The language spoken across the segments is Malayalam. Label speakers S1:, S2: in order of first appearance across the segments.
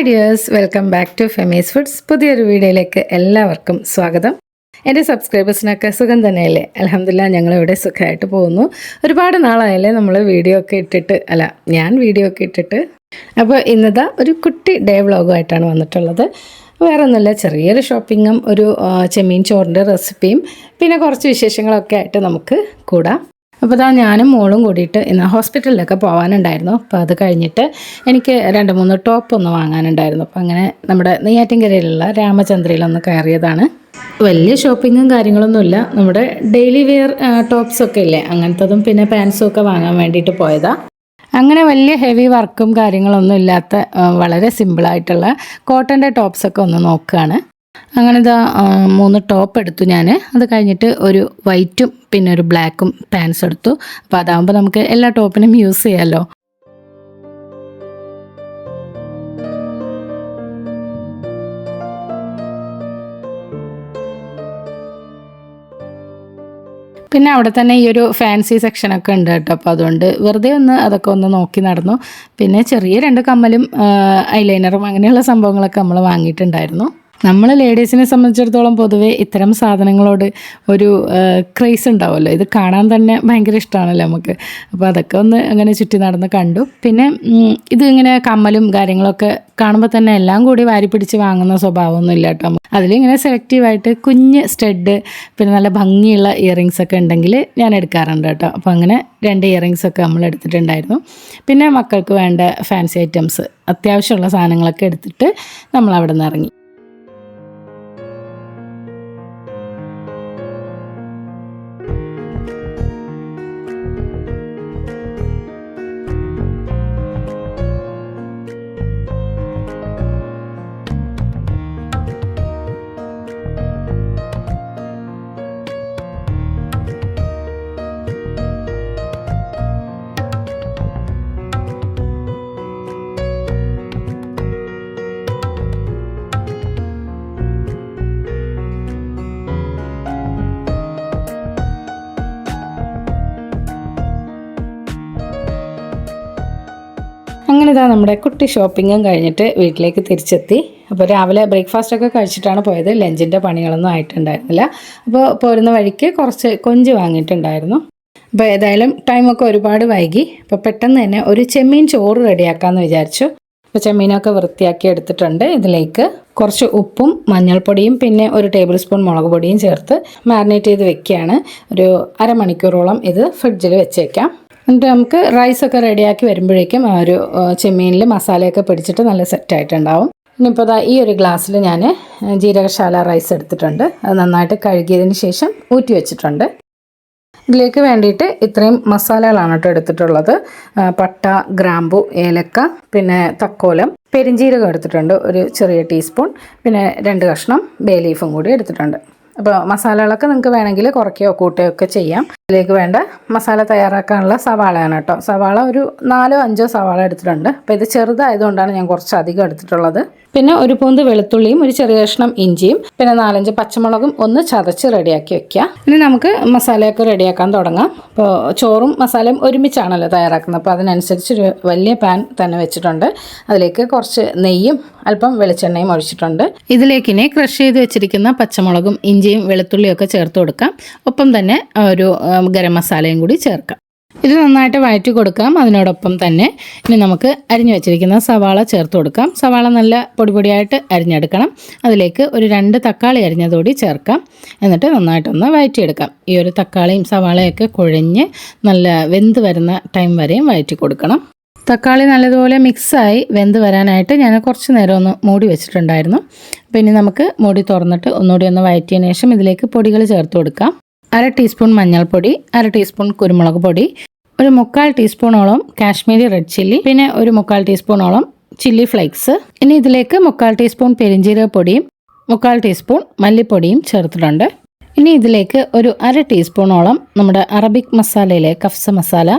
S1: Hi dears welcome back to Femi's foods. പുതിയൊരു വീഡിയോയിലേക്ക് എല്ലാവർക്കും സ്വാഗതം. എന്റെ സബ്സ്ക്രൈബേഴ്സിനൊക്കെ സുഖം തന്നെയല്ലേ? അലഹമില്ല ഞങ്ങളിവിടെ സുഖമായിട്ട് പോകുന്നു. ഒരുപാട് നാളായല്ലേ നമ്മൾ വീഡിയോ ഒക്കെ ഇട്ടിട്ട് അല്ല ഞാൻ വീഡിയോ ഒക്കെ ഇട്ടിട്ട്. അപ്പോൾ ഇന്നതാ ഒരു കുട്ടി ഡേ വ്ളോഗുമായിട്ടാണ് വന്നിട്ടുള്ളത്. വേറെ ഒന്നുമില്ല ചെറിയൊരു ഷോപ്പിങ്ങും ഒരു ചെമ്മീൻ ചോറിന്റെ റെസിപ്പിയും പിന്നെ കുറച്ച് വിശേഷങ്ങളൊക്കെ ആയിട്ട് നമുക്ക് കൂടാം. അപ്പോൾ ഇതാ ഞാനും മോളും കൂടിയിട്ട് ഇന്ന് ഹോസ്പിറ്റലിലൊക്കെ പോകാനുണ്ടായിരുന്നു അപ്പോൾ അത് കഴിഞ്ഞിട്ട് എനിക്ക് രണ്ട് മൂന്ന് ടോപ്പ് ഒന്ന് വാങ്ങാനുണ്ടായിരുന്നു. അപ്പോൾ അങ്ങനെ നമ്മുടെ നെയ്യാറ്റിൻകരയിലുള്ള രാമചന്ദ്രയിലൊന്ന് കയറിയതാണ്. വലിയ ഷോപ്പിങ്ങും കാര്യങ്ങളൊന്നുമില്ല. നമ്മുടെ ഡെയിലി വെയർ ടോപ്സൊക്കെ ഇല്ലേ അങ്ങനത്തതും പിന്നെ പാൻസും ഒക്കെ വാങ്ങാൻ വേണ്ടിയിട്ട് പോയതാ. അങ്ങനെ വലിയ ഹെവി വർക്കും കാര്യങ്ങളൊന്നും ഇല്ലാത്ത വളരെ സിമ്പിളായിട്ടുള്ള കോട്ടന്റെ ടോപ്സൊക്കെ ഒന്ന് നോക്കുകയാണ് അങ്ങനെ ഇതാ മൂന്ന് ടോപ്പ് എടുത്തു ഞാൻ അത് കഴിഞ്ഞിട്ട് ഒരു വൈറ്റും പിന്നെ ഒരു ബ്ലാക്കും പാൻസ് എടുത്തു. അപ്പോൾ അതാകുമ്പോൾ നമുക്ക് എല്ലാ ടോപ്പിനും യൂസ് ചെയ്യാമല്ലോ പിന്നെ അവിടെ തന്നെ ഈ ഒരു ഫാൻസി സെക്ഷനൊക്കെ ഉണ്ട് കേട്ടോ. അപ്പോൾ അതുകൊണ്ട് വെറുതെ ഒന്ന് അതൊക്കെ ഒന്ന് നോക്കി നടന്നു. പിന്നെ ചെറിയ രണ്ട് കമ്മലും ഐലൈനറും അങ്ങനെയുള്ള സംഭവങ്ങളൊക്കെ നമ്മൾ വാങ്ങിയിട്ടുണ്ടായിരുന്നു. നമ്മൾ ലേഡീസിനെ സംബന്ധിച്ചിടത്തോളം പൊതുവെ ഇത്തരം സാധനങ്ങളോട് ഒരു ക്രേസ് ഉണ്ടാവുമല്ലോ. ഇത് കാണാൻ തന്നെ ഭയങ്കര ഇഷ്ടമാണല്ലോ നമുക്ക്. അപ്പോൾ അതൊക്കെ ഒന്ന് അങ്ങനെ ചുറ്റി നടന്ന് കണ്ടു. പിന്നെ ഇത് ഇങ്ങനെ കമ്മലും കാര്യങ്ങളൊക്കെ കാണുമ്പോൾ തന്നെ എല്ലാം കൂടി വാരി പിടിച്ച് വാങ്ങുന്ന സ്വഭാവമൊന്നും ഇല്ല കേട്ടോ. അതിലിങ്ങനെ സെലക്റ്റീവായിട്ട് കുഞ്ഞ് സ്റ്റഡ് പിന്നെ നല്ല ഭംഗിയുള്ള ഇയറിങ്സ് ഒക്കെ ഉണ്ടെങ്കിൽ ഞാൻ എടുക്കാറുണ്ട് കേട്ടോ. അപ്പോൾ അങ്ങനെ രണ്ട് ഇയറിങ്സ് ഒക്കെ നമ്മൾ എടുത്തിട്ടുണ്ടായിരുന്നു. പിന്നെ മക്കൾക്ക് വേണ്ട ഫാൻസി ഐറ്റംസ് അത്യാവശ്യമുള്ള സാധനങ്ങളൊക്കെ എടുത്തിട്ട് നമ്മൾ അവിടെ നിന്ന് ഇറങ്ങി. അങ്ങനെ ഇതാ നമ്മുടെ കുട്ടി ഷോപ്പിങ്ങും കഴിഞ്ഞിട്ട് വീട്ടിലേക്ക് തിരിച്ചെത്തി. അപ്പോൾ രാവിലെ ബ്രേക്ക്ഫാസ്റ്റ് ഒക്കെ കഴിച്ചിട്ടാണ് പോയത്. ലഞ്ചിന്റെ പണികളൊന്നും ആയിട്ടുണ്ടായിരുന്നില്ല. അപ്പോൾ പോരുന്ന വഴിക്ക് കുറച്ച് കൊഞ്ച് വാങ്ങിയിട്ടുണ്ടായിരുന്നു. അപ്പോൾ ഏതായാലും ടൈമൊക്കെ ഒരുപാട് വൈകി. അപ്പോൾ പെട്ടെന്ന് തന്നെ ഒരു ചെമ്മീൻ ചോറ് റെഡിയാക്കാമെന്ന് വിചാരിച്ചു. അപ്പോൾ ചെമ്മീനൊക്കെ വൃത്തിയാക്കി എടുത്തിട്ടുണ്ട് ഇതിലേക്ക്. കുറച്ച് ഉപ്പും മഞ്ഞൾപ്പൊടിയും പിന്നെ ഒരു ടേബിൾ സ്പൂൺ മുളക് പൊടിയും ചേർത്ത് മാരിനേറ്റ് ചെയ്ത് വെക്കുകയാണ്. ഒരു അരമണിക്കൂറോളം ഇത് ഫ്രിഡ്ജിൽ വെച്ചേക്കാം. എന്നിട്ട് നമുക്ക് റൈസൊക്കെ റെഡിയാക്കി വരുമ്പോഴേക്കും ആ ഒരു ചെമ്മീനിൽ മസാലയൊക്കെ പിടിച്ചിട്ട് നല്ല സെറ്റായിട്ടുണ്ടാവും ഇനിയിപ്പോൾ ദാ ഈ ഒരു ഗ്ലാസ്സിൽ ഞാൻ ജീരകശാല റൈസ് എടുത്തിട്ടുണ്ട്. അത് നന്നായിട്ട് കഴുകിയതിന് ശേഷം ഊറ്റി വെച്ചിട്ടുണ്ട്. ഇതിലേക്ക് വേണ്ടിയിട്ട് ഇത്രയും മസാലകളാണ് കേട്ടോ എടുത്തിട്ടുള്ളത്. പട്ട ഗ്രാമ്പു ഏലക്ക പിന്നെ തക്കോലം പെരിഞ്ജീരകം എടുത്തിട്ടുണ്ട് ഒരു ചെറിയ ടീസ്പൂൺ പിന്നെ രണ്ട് കഷ്ണം ബേ ലീഫും കൂടി എടുത്തിട്ടുണ്ട്. അപ്പോൾ മസാലകളൊക്കെ നിങ്ങൾക്ക് വേണമെങ്കിൽ കുറയ്ക്കുകയോ കൂട്ടുകയോ ഒക്കെ ചെയ്യാം. ഇതിലേക്ക് വേണ്ട മസാല തയ്യാറാക്കാനുള്ള സവാളയാണ് കേട്ടോ. സവാള ഒരു നാലോ അഞ്ചോ സവാള എടുത്തിട്ടുണ്ട്. അപ്പോൾ ഇത് ചെറുതായതുകൊണ്ടാണ് ഞാൻ കുറച്ച് അധികം എടുത്തിട്ടുള്ളത്. പിന്നെ ഒരു പൂന്ത് വെളുത്തുള്ളിയും ഒരു ചെറിയ കഷ്ണം ഇഞ്ചിയും പിന്നെ നാലഞ്ച് പച്ചമുളകും ഒന്ന് ചതച്ച് റെഡിയാക്കി വെക്കുക ഇനി നമുക്ക് മസാലയൊക്കെ റെഡിയാക്കാൻ തുടങ്ങാം. അപ്പോൾ ചോറും മസാലയും ഒരുമിച്ചാണല്ലോ തയ്യാറാക്കുന്നത്. അപ്പോൾ അതിനനുസരിച്ച് ഒരു വലിയ പാൻ തന്നെ വെച്ചിട്ടുണ്ട്. അതിലേക്ക് കുറച്ച് നെയ്യും അല്പം വെളിച്ചെണ്ണയും ഒഴിച്ചിട്ടുണ്ട്. ഇതിലേക്ക് ഇനി ക്രഷ് ചെയ്ത് വെച്ചിരിക്കുന്ന പച്ചമുളകും ഇഞ്ചിയും വെളുത്തുള്ളിയും ഒക്കെ ചേർത്ത് കൊടുക്കാം. ഒപ്പം തന്നെ ഒരു ഗരം മസാലയും കൂടി ചേർക്കാം. ഇത് നന്നായിട്ട് വഴറ്റി കൊടുക്കാം. അതിനോടൊപ്പം തന്നെ ഇനി നമുക്ക് അരിഞ്ഞു വെച്ചിരിക്കുന്ന സവാള ചേർത്ത് കൊടുക്കാം. സവാള നല്ല പൊടിപൊടിയായിട്ട് അരിഞ്ഞെടുക്കണം. അതിലേക്ക് ഒരു രണ്ട് തക്കാളി അരിഞ്ഞതോടി ചേർക്കാം. എന്നിട്ട് നന്നായിട്ടൊന്ന് വഴറ്റിയെടുക്കാം. ഈ ഒരു തക്കാളിയും സവാളയൊക്കെ കുഴഞ്ഞ് നല്ല വെന്ത് വരുന്ന ടൈം വരെയും വഴറ്റി കൊടുക്കണം. തക്കാളി നല്ലതുപോലെ മിക്സായി വെന്ത് വരാനായിട്ട് ഞാൻ കുറച്ച് നേരം ഒന്ന് മൂടി വെച്ചിട്ടുണ്ടായിരുന്നു. അപ്പോൾ ഇനി നമുക്ക് മൂടി തുറന്നിട്ട് ഒന്നുകൂടി ഒന്ന് വഴറ്റിയതിന് ശേഷം ഇതിലേക്ക് പൊടികൾ ചേർത്ത് കൊടുക്കാം. അര ടീസ്പൂൺ മഞ്ഞൾപ്പൊടി അര ടീസ്പൂൺ കുരുമുളക് പൊടി ഒരു മുക്കാൽ ടീസ്പൂണോളം കാശ്മീരി റെഡ് ചില്ലി പിന്നെ ഒരു മുക്കാൽ ടീസ്പൂണോളം ചില്ലി ഫ്ലേക്സ്. ഇനി ഇതിലേക്ക് മുക്കാൽ ടീസ്പൂൺ പെരിഞ്ജീരക പൊടിയും മുക്കാൽ ടീസ്പൂൺ മല്ലിപ്പൊടിയും ചേർത്തിട്ടുണ്ട്. ഇനി ഇതിലേക്ക് ഒരു അര ടീസ്പൂണോളം നമ്മുടെ അറബിക് മസാലയിലെ കഫ്സ മസാല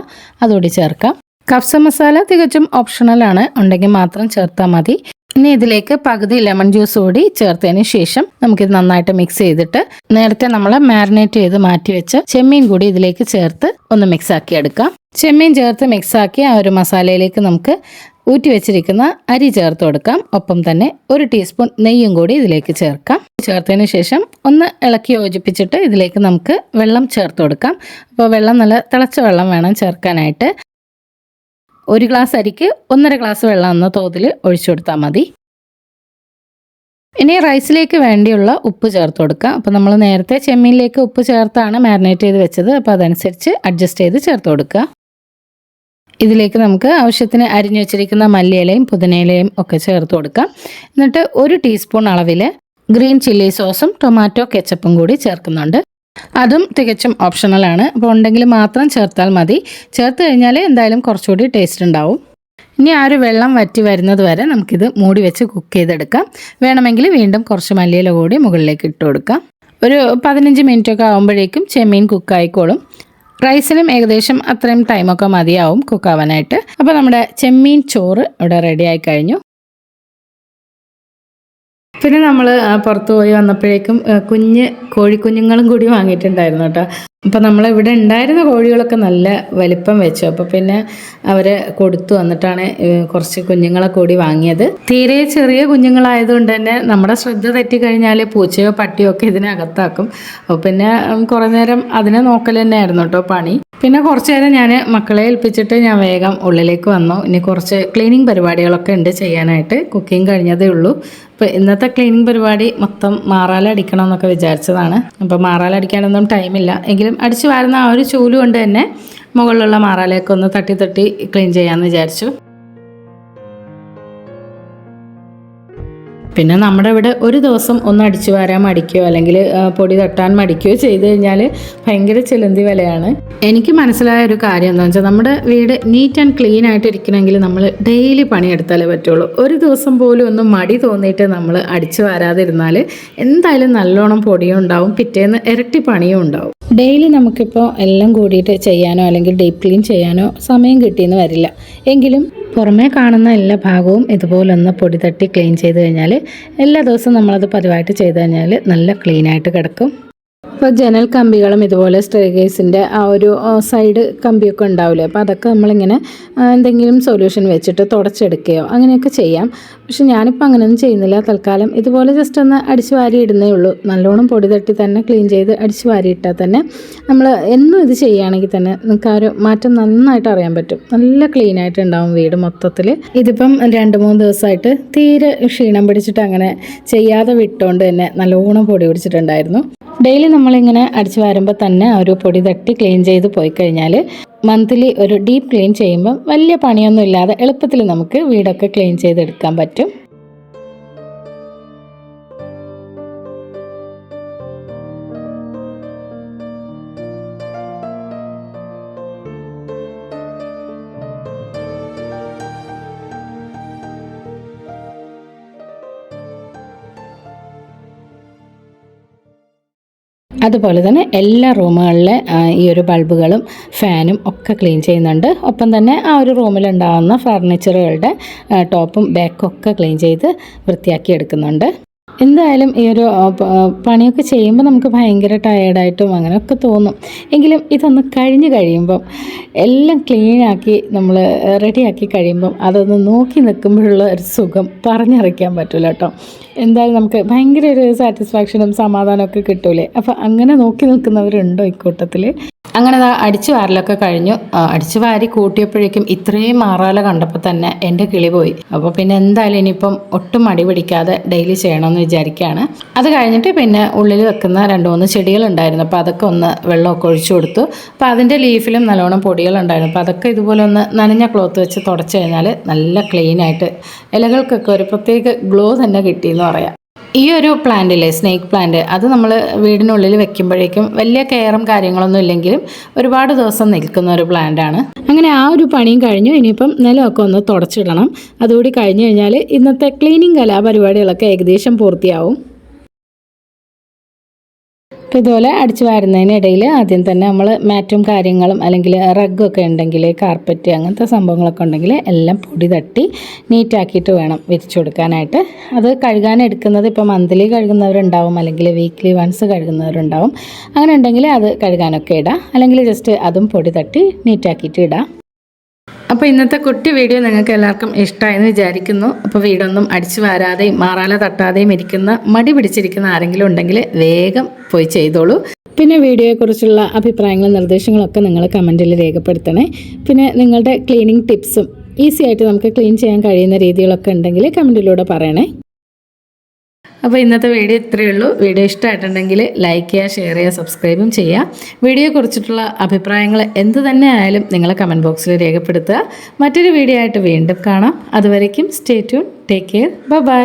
S1: അതുകൂടി ചേർക്കാം. കഫ്സ മസാല തികച്ചും ഓപ്ഷണലാണ്. ഉണ്ടെങ്കിൽ മാത്രം ചേർത്താൽ മതി. ഇനി ഇതിലേക്ക് പകുതി ലെമൺ ജ്യൂസ് കൂടി ചേർത്തതിന് ശേഷം നമുക്കിത് നന്നായിട്ട് മിക്സ് ചെയ്തിട്ട് നേരത്തെ നമ്മൾ മാരിനേറ്റ് ചെയ്ത് മാറ്റി വെച്ച ചെമ്മീൻ കൂടി ഇതിലേക്ക് ചേർത്ത് ഒന്ന് മിക്സ് ആക്കി എടുക്കാം. ചെമ്മീൻ ചേർത്ത് മിക്സ് ആക്കി ആ ഒരു മസാലയിലേക്ക് നമുക്ക് ഊറ്റി വെച്ചിരിക്കുന്ന അരി ചേർത്ത് കൊടുക്കാം. ഒപ്പം തന്നെ ഒരു ടീസ്പൂൺ നെയ്യും കൂടി ഇതിലേക്ക് ചേർക്കാം. ചേർത്തതിന് ശേഷം ഒന്ന് ഇളക്കി യോജിപ്പിച്ചിട്ട് ഇതിലേക്ക് നമുക്ക് വെള്ളം ചേർത്ത് കൊടുക്കാം. അപ്പോൾ വെള്ളം നല്ല തിളച്ച വെള്ളം വേണം ചേർക്കാനായിട്ട്. ഒരു ഗ്ലാസ് അരിക്ക് ഒന്നര ഗ്ലാസ് വെള്ളം എന്ന തോതിൽ ഒഴിച്ചു കൊടുത്താൽ മതി. ഇനി റൈസിലേക്ക് വേണ്ടിയുള്ള ഉപ്പ് ചേർത്ത് കൊടുക്കുക. അപ്പോൾ നമ്മൾ നേരത്തെ ചെമ്മീനിലേക്ക് ഉപ്പ് ചേർത്താണ് മാരിനേറ്റ് ചെയ്ത് വെച്ചത്. അപ്പോൾ അതനുസരിച്ച് അഡ്ജസ്റ്റ് ചെയ്ത് ചേർത്ത് കൊടുക്കുക. ഇതിലേക്ക് നമുക്ക് ആവശ്യത്തിന് അരിഞ്ഞു വെച്ചിരിക്കുന്ന മല്ലിയിലയും പുതിനയിലയും ഒക്കെ ചേർത്ത് കൊടുക്കാം. എന്നിട്ട് ഒരു ടീസ്പൂൺ അളവിൽ ഗ്രീൻ ചില്ലി സോസും ടൊമാറ്റോ കെച്ചപ്പും കൂടി ചേർക്കുന്നുണ്ട്. അതും തികച്ചും ഓപ്ഷണലാണ് അപ്പോൾ ഉണ്ടെങ്കിൽ മാത്രം ചേർത്താൽ മതി. ചേർത്ത് കഴിഞ്ഞാൽ എന്തായാലും കുറച്ചുകൂടി ടേസ്റ്റ് ഉണ്ടാവും. ഇനി ആ ഒരു വെള്ളം വറ്റി വരുന്നത് വരെ നമുക്കിത് മൂടി വെച്ച് കുക്ക് ചെയ്തെടുക്കാം. വേണമെങ്കിൽ വീണ്ടും കുറച്ച് മല്ലിയില കൂടി മുകളിലേക്ക് ഇട്ട് കൊടുക്കാം. ഒരു പതിനഞ്ച് മിനിറ്റ് ഒക്കെ ആകുമ്പോഴേക്കും ചെമ്മീൻ കുക്കായിക്കോളും റൈസിനും ഏകദേശം അത്രയും ടൈമൊക്കെ മതിയാവും കുക്കാവാനായിട്ട് അപ്പോൾ നമ്മുടെ ചെമ്മീൻ ചോറ് ഇവിടെ റെഡി ആയി കഴിഞ്ഞു. പിന്നെ നമ്മൾ പുറത്തു പോയി വന്നപ്പോഴേക്കും കുഞ്ഞ് കോഴിക്കുഞ്ഞുങ്ങളും കൂടി വാങ്ങിയിട്ടുണ്ടായിരുന്നു കേട്ടോ. അപ്പം നമ്മൾ ഇവിടെ ഉണ്ടായിരുന്ന കോഴികളൊക്കെ നല്ല വലിപ്പം വെച്ചു. അപ്പോൾ പിന്നെ അവരെ കൊടുത്തു വന്നിട്ടാണ് കുറച്ച് കുഞ്ഞുങ്ങളെ കൂടി വാങ്ങിയത്. തീരെ ചെറിയ കുഞ്ഞുങ്ങളായതുകൊണ്ട് തന്നെ നമ്മുടെ ശ്രദ്ധ തെറ്റിക്കഴിഞ്ഞാൽ പൂച്ചയോ പട്ടിയോ ഒക്കെ ഇതിനകത്താക്കും. അപ്പോൾ പിന്നെ കുറേ നേരം അതിനെ നോക്കൽ തന്നെയായിരുന്നു കേട്ടോ പണി. പിന്നെ കുറച്ച് നേരം ഞാൻ മക്കളെ ഏൽപ്പിച്ചിട്ട് ഞാൻ വേഗം ഉള്ളിലേക്ക് വന്നു. ഇനി കുറച്ച് ക്ലീനിങ് പരിപാടികളൊക്കെ ഉണ്ട് ചെയ്യാനായിട്ട്. കുക്കിംഗ് കഴിഞ്ഞതേ ഉള്ളൂ. അപ്പോൾ ഇന്നത്തെ ക്ലീനിങ് പരിപാടി മൊത്തം മാറാലടിക്കണം എന്നൊക്കെ വിചാരിച്ചതാണ്. അപ്പോൾ മാറാലടിക്കാനൊന്നും ടൈമില്ല എങ്കിലും അടിച്ചു വാരുന്ന ആ ഒരു ചൂൽ കൊണ്ട് തന്നെ മുകളിലുള്ള മാറാലയൊക്കെ ഒന്ന് തട്ടി തട്ടി ക്ലീൻ ചെയ്യാമെന്ന് വിചാരിച്ചു. പിന്നെ നമ്മുടെ ഇവിടെ ഒരു ദിവസം ഒന്ന് അടിച്ചു വാരാൻ മടിക്കുകയോ അല്ലെങ്കിൽ പൊടി തട്ടാൻ മടിക്കുകയോ ചെയ്ത് കഴിഞ്ഞാൽ ഭയങ്കര ചിലന്തി വിലയാണ്. എനിക്ക് മനസ്സിലായ ഒരു കാര്യം എന്താണെന്ന് വെച്ചാൽ നമ്മുടെ വീട് നീറ്റ് ആൻഡ് ക്ലീൻ ആയിട്ട് ഇരിക്കണമെങ്കിൽ നമ്മൾ ഡെയിലി പണിയെടുത്താലേ പറ്റുള്ളൂ. ഒരു ദിവസം പോലും ഒന്ന് മടി തോന്നിയിട്ട് നമ്മൾ അടിച്ചു വാരാതിരുന്നാൽ എന്തായാലും നല്ലോണം പൊടിയും ഉണ്ടാവും പിറ്റേന്ന് ഇരട്ടി പണിയും ഉണ്ടാവും. ഡെയിലി നമുക്കിപ്പോൾ എല്ലാം കൂടിയിട്ട് ചെയ്യാനോ അല്ലെങ്കിൽ ഡീപ് ക്ലീൻ ചെയ്യാനോ സമയം കിട്ടിയെന്ന് വരില്ല. എങ്കിലും പുറമേ കാണുന്ന എല്ലാ ഭാഗവും ഇതുപോലൊന്ന് പൊടി തട്ടി ക്ലീൻ ചെയ്ത് കഴിഞ്ഞാൽ എല്ലാ ദിവസവും നമ്മളത് പതിവായിട്ട് ചെയ്ത് കഴിഞ്ഞാൽ നല്ല ക്ലീനായിട്ട് കിടക്കും. ഇപ്പോൾ ജനൽ കമ്പികളും ഇതുപോലെ സ്റ്റെയർകേസിന്റെ ആ ഒരു സൈഡ് കമ്പിയൊക്കെ ഉണ്ടാവില്ലേ? അപ്പോൾ അതൊക്കെ നമ്മളിങ്ങനെ എന്തെങ്കിലും സൊല്യൂഷൻ വെച്ചിട്ട് തുടച്ചെടുക്കുകയോ അങ്ങനെയൊക്കെ ചെയ്യാം. പക്ഷെ ഞാനിപ്പോൾ അങ്ങനെയൊന്നും ചെയ്യുന്നില്ല. തൽക്കാലം ഇതുപോലെ ജസ്റ്റ് ഒന്ന് അടിച്ചു വാരി ഇടുന്നേ ഉള്ളൂ. നല്ലോണം പൊടി തട്ടി തന്നെ ക്ലീൻ ചെയ്ത് അടിച്ചു വാരി ഇട്ടാൽ തന്നെ നമ്മൾ എന്നും ഇത് ചെയ്യുകയാണെങ്കിൽ തന്നെ നിങ്ങൾക്ക് ആ ഒരു മാറ്റം നന്നായിട്ട് അറിയാൻ പറ്റും. നല്ല ക്ലീൻ ആയിട്ട് ഉണ്ടാവും വീട് മൊത്തത്തിൽ ഇതിപ്പം രണ്ട് മൂന്ന് ദിവസമായിട്ട് തീരെ ക്ഷീണം പിടിച്ചിട്ട് അങ്ങനെ ചെയ്യാതെ വിട്ടുകൊണ്ട് തന്നെ നല്ലോണം പൊടി പിടിച്ചിട്ടുണ്ടായിരുന്നു. ഡെയിലി നമ്മളിങ്ങനെ അടിച്ചു വരുമ്പോൾ തന്നെ ഒരു പൊടി തട്ടി ക്ലീൻ ചെയ്ത് പോയി കഴിഞ്ഞാൽ മന്ത്ലി ഒരു ഡീപ്പ് ക്ലീൻ ചെയ്യുമ്പം വലിയ പണിയൊന്നും ഇല്ലാതെ എളുപ്പത്തിൽ നമുക്ക് വീടൊക്കെ ക്ലീൻ ചെയ്തെടുക്കാൻ പറ്റും. അതുപോലെ തന്നെ എല്ലാ റൂമുകളിലെ ഈ ഒരു ബൾബുകളും ഫാനും ഒക്കെ ക്ലീൻ ചെയ്യുന്നുണ്ട്. ഒപ്പം തന്നെ ആ ഒരു റൂമിലുണ്ടാകുന്ന ഫർണിച്ചറുകളുടെ ടോപ്പും ബാക്കും ഒക്കെ ക്ലീൻ ചെയ്ത് വൃത്തിയാക്കി എടുക്കുന്നുണ്ട്. എന്തായാലും ഈ ഒരു പണിയൊക്കെ ചെയ്യുമ്പോൾ നമുക്ക് ഭയങ്കര ടയേർഡായിട്ടും അങ്ങനെയൊക്കെ തോന്നും. എങ്കിലും ഇതൊന്ന് കഴിഞ്ഞ് കഴിയുമ്പം എല്ലാം ക്ലീനാക്കി നമ്മൾ റെഡിയാക്കി കഴിയുമ്പം അതൊന്ന് നോക്കി നിൽക്കുമ്പോഴുള്ള ഒരു സുഖം പറഞ്ഞറിയിക്കാൻ പറ്റില്ല കേട്ടോ. എന്തായാലും നമുക്ക് ഭയങ്കര ഒരു സാറ്റിസ്ഫാക്ഷനും സമാധാനമൊക്കെ കിട്ടൂലേ. അപ്പം അങ്ങനെ നോക്കി നിൽക്കുന്നവരുണ്ടോ ഇക്കൂട്ടത്തിൽ അങ്ങനെ അടിച്ചു വാരലൊക്കെ കഴിഞ്ഞു. അടിച്ചു വാരി കൂട്ടിയപ്പോഴേക്കും ഇത്രയും മാറാല കണ്ടപ്പോൾ തന്നെ എന്റെ കിളി പോയി. അപ്പോൾ പിന്നെ എന്തായാലും ഇനിയിപ്പം ഒട്ടും മടി പിടിക്കാതെ ഡെയിലി ചെയ്യണമെന്ന് വിചാരിക്കുകയാണ് അത് കഴിഞ്ഞിട്ട് പിന്നെ ഉള്ളിൽ വെക്കുന്ന രണ്ട് മൂന്ന് ചെടികളുണ്ടായിരുന്നു. അപ്പോൾ അതൊക്കെ ഒന്ന് വെള്ളമൊക്കെ ഒഴിച്ചു കൊടുത്തു. അപ്പോൾ അതിന്റെ ലീഫിലും നല്ലോണം പൊടികളുണ്ടായിരുന്നു. അപ്പോൾ അതൊക്കെ ഇതുപോലെ ഒന്ന് നനഞ്ഞ ക്ലോത്ത് വെച്ച് തുടച്ചു കഴിഞ്ഞാൽ നല്ല ക്ലീനായിട്ട് ഇലകൾക്കൊക്കെ ഒരു പ്രത്യേക ഗ്ലോ തന്നെ കിട്ടിയെന്ന് പറയാം. ഈ ഒരു പ്ലാന്റില്ലേ സ്നേക്ക് പ്ലാന്റ് അത് നമ്മൾ വീടിനുള്ളിൽ വെക്കുമ്പോഴേക്കും വലിയ കെയറും കാര്യങ്ങളൊന്നും ഇല്ലെങ്കിലും ഒരുപാട് ദിവസം നിൽക്കുന്ന ഒരു പ്ലാന്റാണ് അങ്ങനെ ആ ഒരു പണിയും കഴിഞ്ഞു ഇനിയിപ്പം നിലമൊക്കെ ഒന്ന് തുടച്ചിടണം. അതുകൂടി കഴിഞ്ഞു കഴിഞ്ഞാൽ ഇന്നത്തെ ക്ലീനിങ് കലാപരിപാടികളൊക്കെ ഏകദേശം പൂർത്തിയാവും. ഇതുപോലെ അടിച്ചു വാരുന്നതിനിടയിൽ ആദ്യം തന്നെ നമ്മൾ മാറ്റും കാര്യങ്ങളും അല്ലെങ്കിൽ റഗ്ഗൊക്കെ ഉണ്ടെങ്കിൽ കാർപ്പറ്റ് അങ്ങനത്തെ സംഭവങ്ങളൊക്കെ ഉണ്ടെങ്കിൽ എല്ലാം പൊടി തട്ടി നീറ്റാക്കിയിട്ട് വേണം വിരിച്ചു കൊടുക്കാനായിട്ട്. അത് കഴുകാൻ എടുക്കുന്നത് ഇപ്പോൾ മന്ത്ലി കഴുകുന്നവരുണ്ടാവും അല്ലെങ്കിൽ വീക്ക്ലി വൺസ് കഴുകുന്നവരുണ്ടാവും. അങ്ങനെ ഉണ്ടെങ്കിൽ അത് കഴുകാനൊക്കെ ഇടാം. അല്ലെങ്കിൽ ജസ്റ്റ് അതും പൊടി തട്ടി നീറ്റാക്കിയിട്ട് ഇടാം. അപ്പോൾ ഇന്നത്തെ കുട്ടി വീഡിയോ നിങ്ങൾക്ക് എല്ലാവർക്കും ഇഷ്ടമായെന്ന് വിചാരിക്കുന്നു. അപ്പോൾ വീടൊന്നും അടിച്ചു വാരാതെയും മാറാല തട്ടാതെയും ഇരിക്കുന്ന മടി പിടിച്ചിരിക്കുന്ന ആരെങ്കിലും ഉണ്ടെങ്കിൽ വേഗം പോയി ചെയ്തോളൂ. പിന്നെ വീഡിയോയെക്കുറിച്ചുള്ള അഭിപ്രായങ്ങളും നിർദ്ദേശങ്ങളൊക്കെ നിങ്ങൾ കമന്റിൽ രേഖപ്പെടുത്തണേ. പിന്നെ നിങ്ങളുടെ ക്ലീനിങ് ടിപ്സും ഈസി ആയിട്ട് നമുക്ക് ക്ലീൻ ചെയ്യാൻ കഴിയുന്ന രീതികളൊക്കെ ഉണ്ടെങ്കിൽ കമന്റിലൂടെ പറയണേ. അപ്പോൾ ഇന്നത്തെ വീഡിയോ ഇത്രയേ ഉള്ളൂ. വീഡിയോ ഇഷ്ടമായിട്ടുണ്ടെങ്കിൽ ലൈക്ക് ചെയ്യുക ഷെയർ ചെയ്യുക സബ്സ്ക്രൈബും ചെയ്യുക. വീഡിയോയെക്കുറിച്ചിട്ടുള്ള അഭിപ്രായങ്ങൾ എന്ത് തന്നെ ആയാലും നിങ്ങൾ കമന്റ് ബോക്സിൽ രേഖപ്പെടുത്തുക. മറ്റൊരു വീഡിയോ ആയിട്ട് വീണ്ടും കാണാം. അതുവരേക്കും stay tune take care bye